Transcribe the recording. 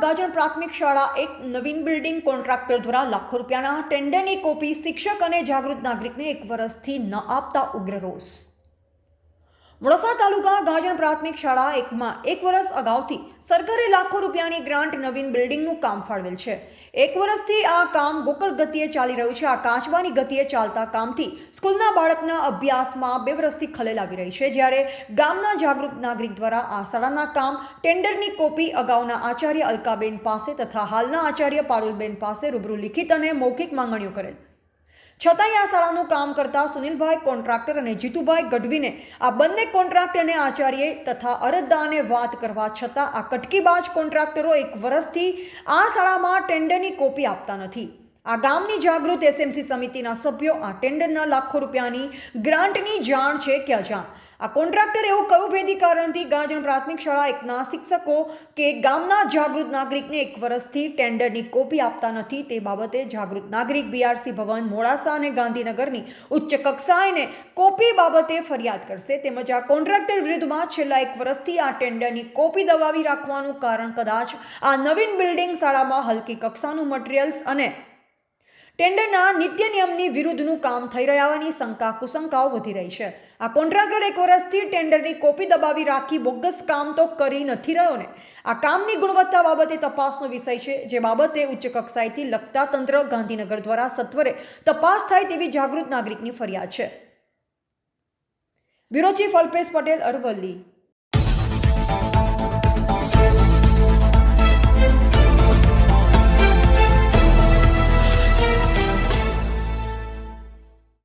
ગાજણ પ્રાથમિક શાળા એક નવીન બિલ્ડિંગ કોન્ટ્રાક્ટર દ્વારા લાખો રૂપિયાના ટેન્ડરની કોપી શિક્ષક અને જાગૃત નાગરિકને એક વર્ષથી ન આપતા ઉગ્ર રોષ. મોડાસા તાલુકા ગાજણ પ્રાથમિક શાળા એકમાં એક વર્ષ અગાઉથી સરકારે લાખો રૂપિયાની ગ્રાન્ટ નવીન બિલ્ડિંગનું કામ ફાળવેલ છે. એક વર્ષથી આ કામ ગોકળ ગતિએ ચાલી રહ્યું છે. આ કાચબાની ગતિએ ચાલતા કામથી સ્કૂલના બાળકના અભ્યાસમાં બે વર્ષથી ખલેલ આવી રહી છે. જ્યારે ગામના જાગૃત નાગરિક દ્વારા આ શાળાના કામ ટેન્ડરની કોપી અગાઉના આચાર્ય અલકાબેન પાસે તથા હાલના આચાર્ય પારુલબેન પાસે રૂબરૂ લિખિત અને મૌખિક માંગણીઓ કરેલ. છતાંય આ શાળાનું કામ કરતા સુનિલભાઈ કોન્ટ્રાક્ટર અને જીતુભાઈ ગઢવીને આ બંને કોન્ટ્રાક્ટરને આચાર્ય તથા અરજદારને વાત કરવા છતાં આ કટકીબાજ કોન્ટ્રાક્ટરો એક વર્ષથી આ શાળામાં ટેન્ડરની કોપી આપતા નથી. આ ગામની જાગૃત એસએમસી સમિતિના સભ્યો આ ટેન્ડરના લાખો રૂપિયાની ગ્રાન્ટની જાણ છે કે અજાણ. આ કોન્ટ્રાક્ટર એવું કયું ભેદી કારણથી ગાજણ પ્રાથમિક શાળા એકના શિક્ષકો કે ગામના જાગૃત નાગરિકને એક વર્ષથી ટેન્ડરની કોપી આપતા નથી. તે બાબતે જાગૃત નાગરિક બીઆરસી ભવન, મોડાસા અને ગાંધીનગરની ઉચ્ચ કક્ષાએને કોપી બાબતે ફરિયાદ કરશે. તેમજ આ કોન્ટ્રાક્ટર વિરુદ્ધમાં છેલ્લા એક વર્ષથી આ ટેન્ડરની કોપી દબાવી રાખવાનું કારણ કદાચ આ નવીન બિલ્ડિંગ શાળામાં હલકી કક્ષાનું મટીરિયલ્સ અને ટેન્ડરના નિત્ય નિયમની વિરુદ્ધનું કામ થઈ રહ્યાની શંકા કુશંકાઓ વધી રહી છે. આ કોન્ટ્રાક્ટર એક વર્ષથી ટેન્ડરની કોપી દબાવી રાખી બોગસ કામ તો કરી નથી રહ્યો ને. આ કામની ગુણવત્તા બાબતે તપાસનો વિષય છે, જે બાબતે ઉચ્ચ કક્ષાએથી લગતા તંત્ર ગાંધીનગર દ્વારા સત્વરે તપાસ થાય તેવી જાગૃત નાગરિકની ફરિયાદ છે. Bureau chief Alpesh Patel Aravalli.